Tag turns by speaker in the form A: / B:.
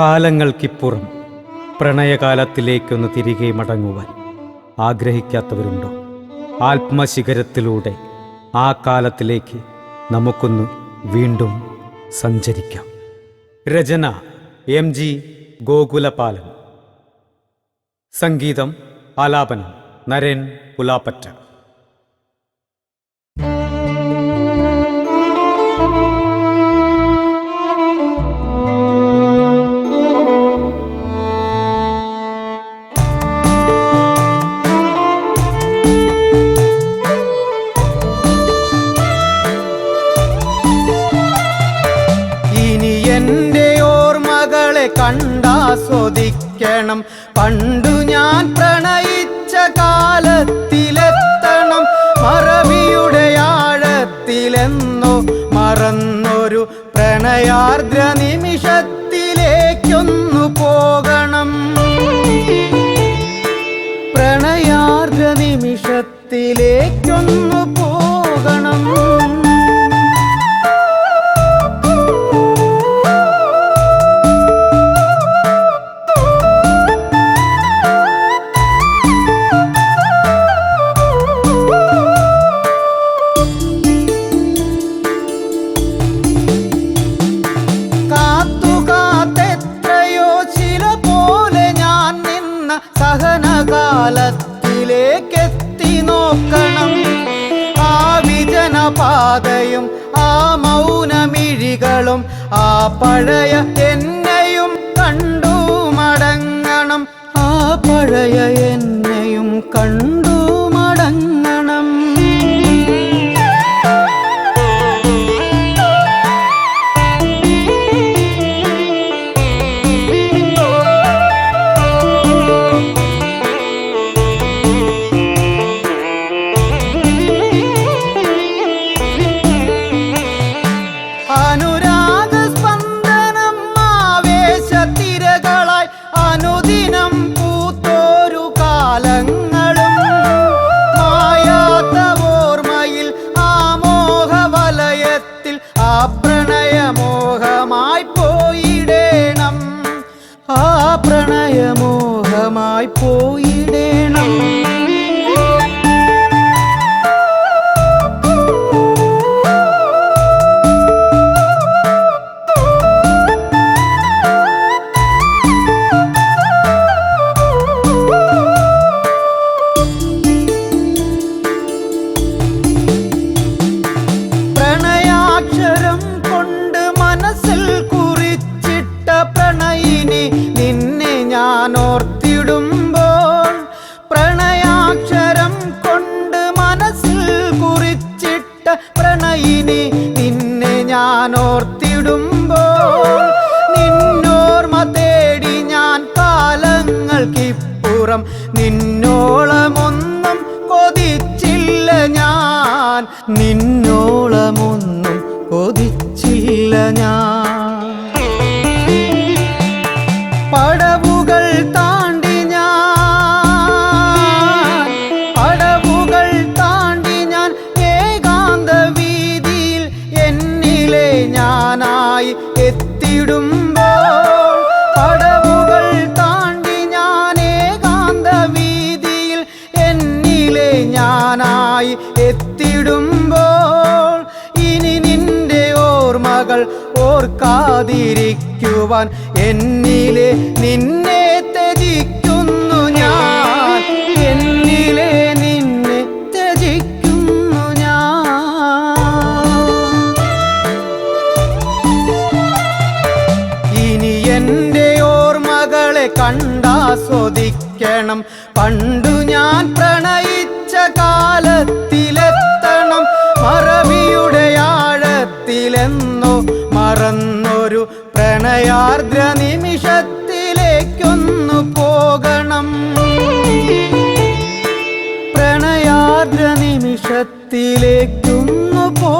A: കാലങ്ങൾക്കിപ്പുറം പ്രണയകാലത്തിലേക്കൊന്ന് തിരികെ മടങ്ങുവാൻ ആഗ്രഹിക്കാത്തവരുണ്ടോ? ആത്മശിഖരത്തിലൂടെ ആ കാലത്തിലേക്ക് നമുക്കൊന്ന് വീണ്ടും സഞ്ചരിക്കാം. രചന എം ജി ഗോകുലപാലൻ. സംഗീതം ആലാപനം നരൻ പുലാപ്പറ്റ.
B: കണ്ടാസ്വദിക്കണം പണ്ടു ഞാൻ പ്രണയിച്ച കാലത്തിലെത്തണം. മറവിയുടെ ആഴത്തിലെന്നോ മറന്നൊരു പ്രണയാർദ്ര നിമിഷത്തിലേക്കൊന്നു പോകണം. പ്രണയാർദ്ര നിമിഷത്തിലേക്കൊന്നു വിജനപാതയും ആ മൗനമിഴികളും ആ പഴയ എന്നെയും കണ്ടു മടങ്ങണം. ആ പഴയ എന്നെയും കണ്ടു ആവേശത്തിരകളായി അനുദിനം പൂത്തോരു കാലങ്ങളും. മായാത്ത ഓർമ്മയിൽ ആ മോഹവലയത്തിൽ ആ പോയിടേണം. ആ പ്രണയമോഹമായി പോയിടേണം. പ്രണയിനി നിന്നെ ഞാൻ ഓർത്തിടുമ്പോൾ നിന്നോർമ തേടി ഞാൻ കാലങ്ങൾക്കിപ്പുറം നിന്നോളമൊന്നും കൊതിച്ചില്ല ഞാൻ. നിന്നോളമൊന്നും കൊതിച്ചില്ല ഞാൻ. ഓർമ്മകൾ ഓർക്കാതിരിക്കുവാൻ എന്നിലെ നിന്നെ ത്യജിക്കുന്നു ഞാൻ. എന്നിലെ നിന്നെ ത്യജിക്കുന്നു ഞാൻ. ഇനി എന്റെ ഓർമ്മകളെ കണ്ടാസ്വദിക്കണം. പണ്ടു ഞാൻ പ്രണയിച്ച നിമിഷത്തിലേക്കൊന്നു പോകണം. പ്രണയാർദ്ര നിമിഷത്തിലേക്കൊന്നു പോ